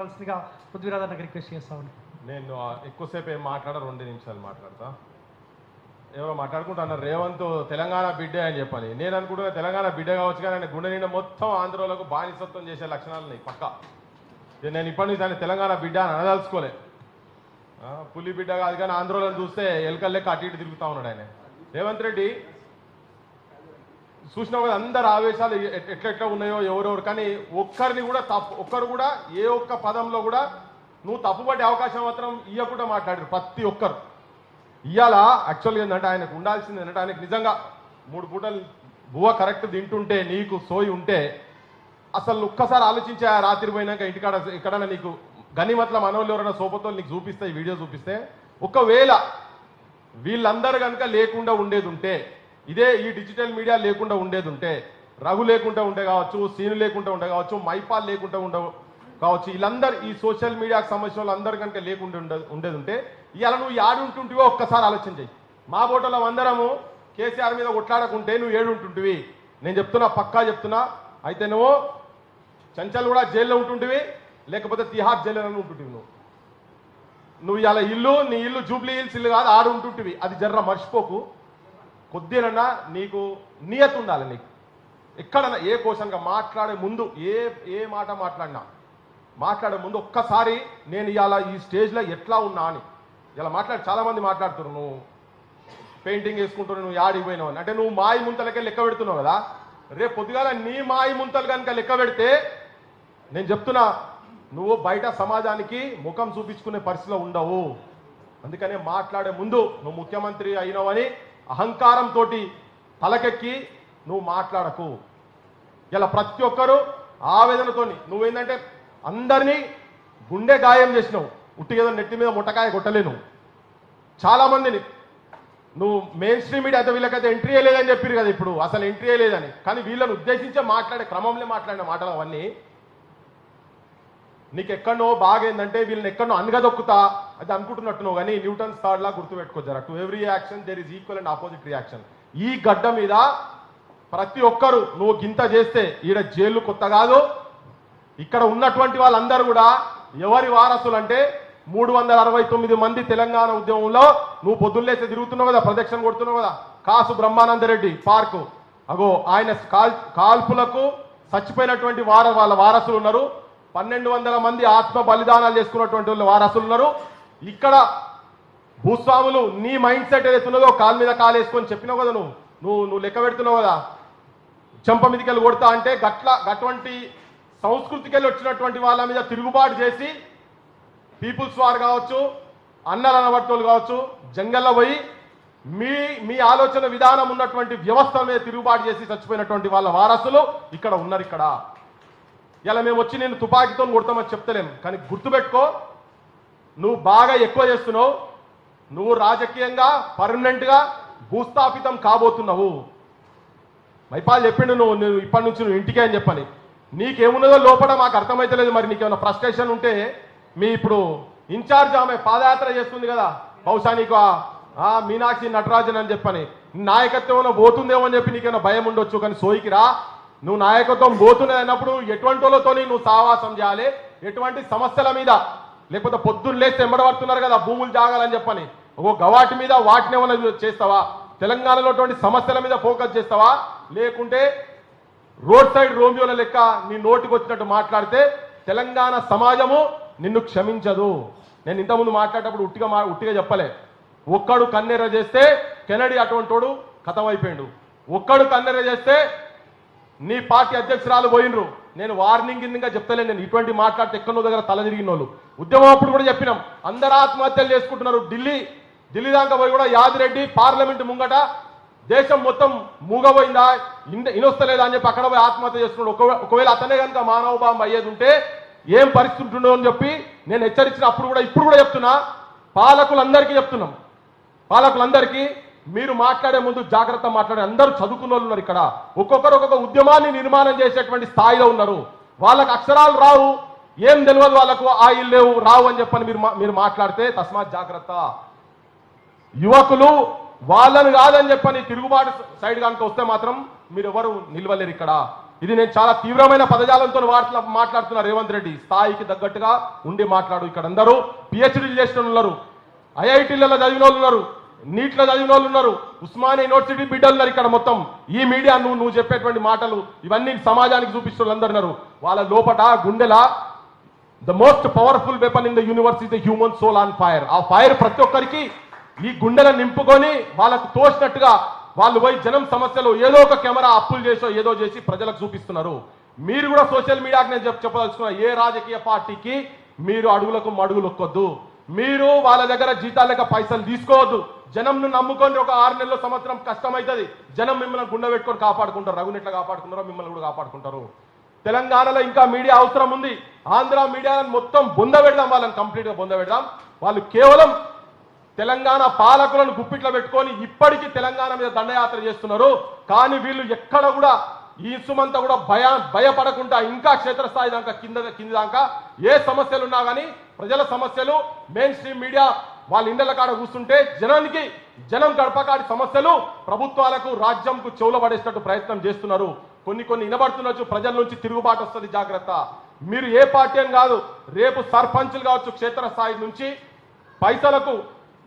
కావాల్సిందిగా పృథ్వీరాజ్ అన్నకి రిక్వెస్ట్ చేస్తామండి నేను ఎక్కువసేపు ఏం మాట్లాడ రెండు నిమిషాలు మాట్లాడతా. ఎవరో మాట్లాడుకుంటున్నా రేవంత్ తెలంగాణ బిడ్డే అని చెప్పాలి. నేను అనుకుంటున్నా తెలంగాణ బిడ్డ కావచ్చు కానీ ఆయన గుండె నిండా మొత్తం ఆంధ్రలకు బానిసత్వం చేసే లక్షణాలు ఉన్నాయి పక్క. ఇక నేను ఇప్పటి నుంచి దాన్ని తెలంగాణ బిడ్డ అని అనదలుచుకోలే. పులి బిడ్డ కాదు కానీ ఆంధ్రోలను చూస్తే ఎలుకలు లెక్క అటు ఇటు తిరుగుతూ ఉన్నాడు ఆయన. రేవంత్ రెడ్డి చూసినావు కదా అందరు ఆవేశాలు ఎట్లెట్లా ఉన్నాయో ఎవరెవరు కానీ ఒక్కరిని కూడా తప్పు ఒక్కరు కూడా ఏ ఒక్క పదంలో కూడా నువ్వు తప్పుపడే అవకాశం మాత్రం ఇవ్వకుండా మాట్లాడారు ప్రతి ఒక్కరు. ఇవాళ యాక్చువల్గా ఏంటంటే ఆయనకు ఉండాల్సింది ఏంటంటే ఆయనకు నిజంగా మూడు పూటలు బువ్వ కరెక్ట్ తింటుంటే నీకు సోయి ఉంటే అసలు ఒక్కసారి ఆలోచించే ఆ రాత్రి పోయినాక ఇంటికాడ ఎక్కడైనా నీకు గనిమట్ల మనవలు ఎవరైనా సోపతో నీకు చూపిస్తే ఈ వీడియో చూపిస్తే ఒకవేళ వీళ్ళందరూ కనుక లేకుండా ఉండేది ఉంటే ఇదే ఈ డిజిటల్ మీడియా లేకుండా ఉండేది ఉంటే రఘు లేకుండా ఉండే కావచ్చు సీను లేకుండా ఉండే కావచ్చు మైపాల్ లేకుండా ఉండ కావచ్చు వీళ్ళందరూ ఈ సోషల్ మీడియాకు సంబంధించిన వాళ్ళందరి కనుక లేకుండా ఉండే ఉండేది ఉంటే ఇవాళ నువ్వు యాడు ఉంటుంటివో ఒక్కసారి ఆలోచన చెయ్యి. మా బోటలో అందరము కేసీఆర్ మీద కొట్లాడకుంటే నువ్వు ఏడు ఉంటుంటివి. నేను చెప్తున్నా పక్కా చెప్తున్నా. అయితే నువ్వు చంచల్ కూడా జైల్లో ఉంటుంటివి లేకపోతే తిహార్ జైల్లో ఉంటుంటివి నువ్వు. నువ్వు ఇలా ఇల్లు నీ ఇల్లు జూబ్లీ హిల్స్ ఇల్లు కాదు ఆడు ఉంటుంటివి. అది జర్ర మర్చిపోకు. కొద్దినన్నా నీకు నియత ఉండాలి నీకు. ఎక్కడన్నా ఏ క్వశ్చన్గా మాట్లాడే ముందు ఏ ఏ మాట మాట్లాడినా మాట్లాడే ముందు ఒక్కసారి నేను ఇవాళ ఈ స్టేజ్లో ఎట్లా ఉన్నా అని. ఇలా మాట్లాడి చాలామంది మాట్లాడుతున్నారు నువ్వు పెయింటింగ్ వేసుకుంటున్నావు నువ్వు యాడికి పోయినావు అని. అంటే నువ్వు మాయి ముంతలకే లెక్క పెడుతున్నావు కదా. రేపు పొద్దుగాల నీ మాయి ముంతలు కనుక లెక్క పెడితే నేను చెప్తున్నా నువ్వు బయట సమాజానికి ముఖం చూపించుకునే పరిస్థితిలో ఉండవు. అందుకనే మాట్లాడే ముందు నువ్వు ముఖ్యమంత్రి అయినావని అహంకారంతో తలకెక్కి నువ్వు మాట్లాడకు. ఇలా ప్రతి ఒక్కరూ ఆవేదనతోని నువ్వేంటంటే అందరినీ గుండె గాయం చేసినావు. ఉట్టిగేదో నెట్టి మీద ముట్టకాయ కొట్టలేను. చాలామందిని నువ్వు మెయిన్ స్ట్రీమ్ మీడియా అయితే వీళ్ళకైతే ఎంట్రీ లేదని చెప్పారు కదా ఇప్పుడు. అసలు ఎంట్రీ లేదని కానీ వీళ్ళని ఉద్దేశించే మాట్లాడే క్రమంలో మాట్లాడిన మాటలు అవన్నీ. నీకు ఎక్కడనో బాగా ఏంటంటే వీళ్ళని ఎక్కడో అనగదొక్కుతా అది అనుకుంటున్నట్టున్నావు కానీ న్యూటన్స్ థర్డ్ లా గుర్తుపెట్టుకో జర. To every action there is equal and opposite reaction ఈ గడ్డ మీద ప్రతి ఒక్కరు నువ్వు గింత చేస్తే ఈడ జైలు కొత్త కాదు. ఇక్కడ ఉన్నటువంటి వాళ్ళందరూ కూడా ఎవరి వారసులు అంటే మూడు వందల అరవై తొమ్మిది మంది తెలంగాణ ఉద్యమంలో నువ్వు పొద్దున్నేస్తే తిరుగుతున్నావు కదా ప్రదక్షిణ కొడుతున్నావు కదా. కాసు బ్రహ్మానందరెడ్డి పార్కు. అగో ఆయన కాల్ కాల్పులకు చచ్చిపోయినటువంటి వార వాళ్ళ వారసులు ఉన్నారు. పన్నెండు వందల మంది ఆత్మ బలిదానాలు చేసుకున్నటువంటి వాళ్ళ వారసులు ఉన్నారు. ఇక్కడ భూస్వాములు నీ మైండ్ సెట్ ఏదైతే ఉన్నదో కాలు మీద కాలు వేసుకొని చెప్పినావు కదా నువ్వు? నువ్వు నువ్వు లెక్క పెడుతున్నావు కదా? చెంప మీదకి వెళ్ళి కొడతా అంటే గట్ల గటువంటి సంస్కృతికెళ్ళి వచ్చినటువంటి వాళ్ళ మీద తిరుగుబాటు చేసి పీపుల్స్ వార్ కావచ్చు అన్నల అనబట్టోళ్ళు కావచ్చు జంగల్లో పోయి మీ మీ ఆలోచన విధానం ఉన్నటువంటి వ్యవస్థ మీద తిరుగుబాటు చేసి చచ్చిపోయినటువంటి వాళ్ళ వారసులు ఇక్కడ ఉన్నారు ఇక్కడ. ఇలా మేము వచ్చి నేను తుపాకీతో కొడతామని చెప్తలేం కానీ గుర్తుపెట్టుకో నువ్వు బాగా ఎక్కువ చేస్తున్నావు. నువ్వు రాజకీయంగా పర్మనెంట్గా భూస్థాపితం కాబోతున్నావు. మైపాల్ చెప్పిండు నువ్వు నువ్వు ఇప్పటి నుంచి నువ్వు ఇంటికే అని చెప్పని. నీకేమున్నదో లోపల మాకు అర్థమైతలేదు మరి నీకేమైనా ఫ్రస్ట్రేషన్ ఉంటే మీ ఇప్పుడు ఇన్ఛార్జ్ ఆమె పాదయాత్ర చేస్తుంది కదా బహుశా నీకు ఆ- మీనాక్షి నటరాజన్ అని చెప్పని. నాయకత్వం పోతుందేమో అని చెప్పి నీకేమైనా భయం ఉండొచ్చు కానీ సోయికి రా. నువ్వు నాయకత్వం పోతున్నది అన్నప్పుడు ఎటువంటి వాళ్ళతోని నువ్వు సావాసం చేయాలి? ఎటువంటి సమస్యల మీద? లేకపోతే పొద్దున్న లేస్తే ఎంబడబడుతున్నారు కదా భూములు జాగాలని చెప్పని. ఒక గవాటి మీద వాటిని ఏమైనా చేస్తావా? తెలంగాణలో అటువంటి సమస్యల మీద ఫోకస్ చేస్తావా? లేకుంటే రోడ్ సైడ్ రోమియోల లెక్క నీ నోటికి వచ్చినట్టు మాట్లాడితే తెలంగాణ సమాజము నిన్ను క్షమించదు. నేను ఇంతకుముందు మాట్లాడేటప్పుడు ఉట్టిగా మా ఉట్టిగా చెప్పలే. ఒక్కడు కన్నెర చేస్తే కెనడి అటువంటోడు కథం ఒక్కడు కన్నెర చేస్తే నీ పార్టీ అధ్యక్షురాలు పోయినరు నేను వార్నింగ్ కిందగా చెప్తలే నేను ఇటువంటి మాట్లాడితే ఎక్కడో దగ్గర తల తిరిగిన వాళ్ళు? ఉద్యమం అప్పుడు కూడా చెప్పినాం. అందరు ఆత్మహత్యలు చేసుకుంటున్నారు. ఢిల్లీ ఢిల్లీ దాకా పోయి కూడా యాదిరెడ్డి పార్లమెంట్ ముంగట దేశం మొత్తం మూగపోయిందా ఇన్- ఇనొస్తలేదా అని చెప్పి అక్కడ పోయి ఆత్మహత్య చేసుకున్నాడు. ఒకవేళ అతనే కనుక మానవ బాంబు అయ్యేది ఉంటే ఏం పరిస్థితి ఉంటుండో అని చెప్పి నేను హెచ్చరించిన అప్పుడు కూడా ఇప్పుడు కూడా చెప్తున్నా. పాలకులందరికీ చెప్తున్నాం. పాలకులందరికీ మీరు మాట్లాడే ముందు జాగ్రత్త మాట్లాడే అందరూ చదువుకున్న వాళ్ళు ఉన్నారు ఇక్కడ. ఒక్కొక్కరు ఒక్కొక్క ఉద్యమాన్ని నిర్మాణం చేసేటువంటి స్థాయిలో ఉన్నారు. వాళ్ళకు అక్షరాలు రావు. ఏం తెలియదు వాళ్ళకు ఆ ఇల్లు లేవు రావు అని చెప్పని మీరు మా- మీరు మాట్లాడితే తస్మాత్ జాగ్రత్త. యువకులు వాళ్ళని కాదని చెప్పని తిరుగుబాటు సైడ్ కనుక వస్తే మాత్రం మీరు ఎవరు నిలవలేరు ఇక్కడ. ఇది నేను చాలా తీవ్రమైన పదజాలంతో మాట్లాడుతున్నా రేవంత్ రెడ్డి. స్థాయికి తగ్గట్టుగా ఉండి మాట్లాడు ఇక్కడ అందరూ. పిహెచ్డీలు చేసిన ఉన్నారు. ఐఐటీలలో చదివిన వాళ్ళు ఉన్నారు. నీట్లో చదివిన వాళ్ళు ఉన్నారు. ఉస్మానియా యూనివర్సిటీ బిడ్డలు ఉన్నారు ఇక్కడ మొత్తం. ఈ మీడియా నువ్వు నువ్వు చెప్పేటువంటి మాటలు ఇవన్నీ సమాజానికి చూపిస్తున్న అందరు ఉన్నారు. వాళ్ళ లోపట గుండెల the most powerful weapon in the universe is the human soul on fire ఆ ఫైర్ ప్రతి ఒక్కరికి ఈ గుండెలను నింపుకొని వాళ్ళకు తోచినట్టుగా వాళ్ళు పోయి జనం సమస్యలు ఏదో ఒక కెమెరా అప్పులు చేసో ఏదో చేసి ప్రజలకు చూపిస్తున్నారు. మీరు కూడా సోషల్ మీడియాకి నేను చెప్ చెప్పదలుచుకున్నా ఏ రాజకీయ పార్టీకి మీరు అడుగులకు మడుగులు ఒక్కొద్దు మీరు వాళ్ళ దగ్గర జీతాలక పైసలు తీసుకోవద్దు. జనంను నమ్ముకొని ఒక ఆరు నెలల సంవత్సరం కష్టమవుతుంది జనం మిమ్మల్ని గుండె పెట్టుకొని కాపాడుకుంటారు. రఘుని ఎట్లా కాపాడుకున్నారో మిమ్మల్ని కూడా కాపాడుకుంటారు. తెలంగాణలో ఇంకా మీడియా అవసరం ఉంది. ఆంధ్ర మీడియాలను మొత్తం బొంద పెడదాం వాళ్ళని కంప్లీట్గా బొంద పెడదాం. వాళ్ళు కేవలం తెలంగాణ పాలకులను గుప్పిట్లో పెట్టుకొని ఇప్పటికీ తెలంగాణ మీద దండయాత్ర చేస్తున్నారు. కానీ వీళ్ళు ఎక్కడ కూడా ఈ సుమంతా కూడా భయ భయపడకుండా ఇంకా క్షేత్రస్థాయి దాకా కింద కింది దాకా ఏ సమస్యలు ఉన్నా కానీ ప్రజల సమస్యలు మెయిన్ స్ట్రీమ్ మీడియా వాళ్ళ ఇండ్ల కాడ కూర్చుంటే జనానికి జనం గడపకాడి సమస్యలు ప్రభుత్వాలకు రాజ్యంకు చెవుల పడేసినట్టు ప్రయత్నం చేస్తున్నారు. కొన్ని కొన్ని వినబడుతున్నచ్చు ప్రజల నుంచి తిరుగుబాటు వస్తుంది జాగ్రత్త. మీరు ఏ పార్టీ అని కాదు రేపు సర్పంచులు కావచ్చు క్షేత్రస్థాయి నుంచి పైసలకు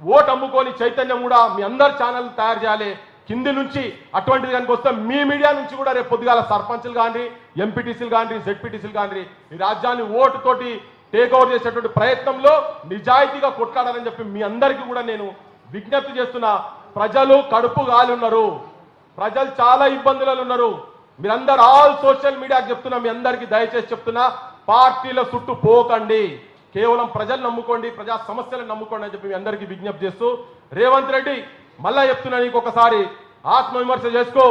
ఓటు అమ్ముకొని చైతన్యం కూడా మీ అందరు ఛానల్ తయారు చేయాలి. కింది నుంచి అటువంటిది కనుక వస్తే మీ మీడియా నుంచి కూడా రేపు పొద్దుగాల సర్పంచులు కానీ ఎంపీటీసీలు కానీ జెడ్పీటీసీలు కానీ ఈ రాజ్యాన్ని ఓటుతోటి టేక్ ఓవర్ చేసేటువంటి ప్రయత్నంలో నిజాయితీగా కొట్లాడాలని చెప్పి మీ అందరికీ కూడా నేను విజ్ఞప్తి చేస్తున్నా. ప్రజలు కడుపు గాలి ఉన్నారు ప్రజలు చాలా ఇబ్బందులలో ఉన్నారు. మీరందరూ ఆల్ సోషల్ మీడియాకి చెప్తున్నా మీ అందరికీ దయచేసి చెప్తున్నా పార్టీల చుట్టూ పోకండి. కేవలం ప్రజలు నమ్ముకోండి ప్రజా సమస్యలను నమ్ముకోండి అని చెప్పి మీ అందరికీ విజ్ఞప్తి చేస్తూ రేవంత్ రెడ్డి మళ్ళా చెప్తున్నా నీకు ఒకసారి ఆత్మవిమర్శ చేసుకో.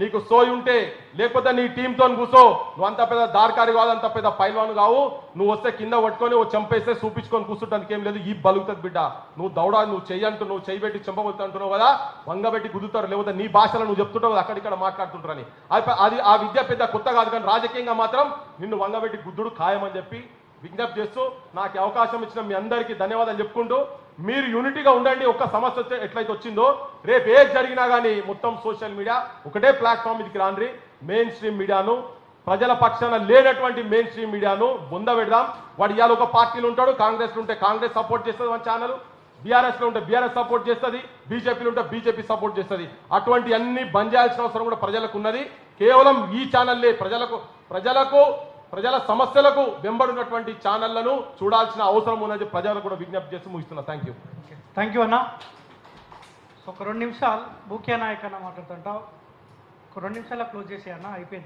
నీకు సోయి ఉంటే లేకపోతే నీ టీంతో కూసో నువ్వు అంత పెద్ద దార్కారి కాదు అంత పెద్ద పైల్వాను కావు. నువ్వు వస్తే కింద పట్టుకొని ఓ చంపేస్తే చూపించుకొని కూర్చుంటానికి ఏం లేదు. ఈ బలుగుతుంది బిడ్డ. నువ్వు దౌడా నువ్వు చెయ్యంటూ నువ్వు చెయ్యి పెట్టి చంపబోతుంటున్నావు కదా వంగబెట్టి గుద్దుతారు. లేకపోతే నీ భాషలో నువ్వు చెప్తుంటావు కదా అక్కడిక్కడ మాట్లాడుతుంటారని. అది ఆ విద్య పెద్ద కొత్త కాదు కానీ రాజకీయంగా మాత్రం నిన్ను వంగబెట్టి గుద్దుడు ఖాయమని చెప్పి విజ్ఞప్తి చేస్తూ నాకు అవకాశం ఇచ్చిన మీ అందరికీ ధన్యవాదాలు చెప్పుకుంటూ మీరు యూనిటీగా ఉండండి ఒక్క సమస్య వచ్చే ఎట్లయితే వచ్చిందో రేపు ఏది జరిగినా కానీ మొత్తం సోషల్ మీడియా ఒకటే ప్లాట్ఫామ్ ఇదికి రాండ్రి. మెయిన్ స్ట్రీమ్ మీడియాను ప్రజల పక్షాన లేనటువంటి మెయిన్ స్ట్రీమ్ మీడియాను బొంద పెడదాం. వాడు ఇవాళ ఒక పార్టీలు ఉంటాడు కాంగ్రెస్లో ఉంటే కాంగ్రెస్ సపోర్ట్ చేస్తుంది మన ఛానల్ బీఆర్ఎస్లో ఉంటే బీఆర్ఎస్ సపోర్ట్ చేస్తుంది బీజేపీలో ఉంటే బీజేపీ సపోర్ట్ చేస్తుంది. అటువంటి అన్ని బంద్ చేయాల్సిన అవసరం కూడా ప్రజలకు ఉన్నది. కేవలం ఈ ఛానల్లే ప్రజలకు ప్రజలకు ప్రజల సమస్యలకు వెంబడినటువంటి ఛానళ్ళను చూడాల్సిన అవసరం ఉన్నది ప్రజలకు కూడా విజ్ఞప్తి చేసి ముగిస్తున్నా. థ్యాంక్ యూ థ్యాంక్ యూ అన్న. సో ఒక రెండు నిమిషాలు ముఖ్య నాయక్ అన్న మాట్లాడుతుంటావు. ఒక రెండు నిమిషాల్లో క్లోజ్ చేసి అన్న. అయిపోయింది.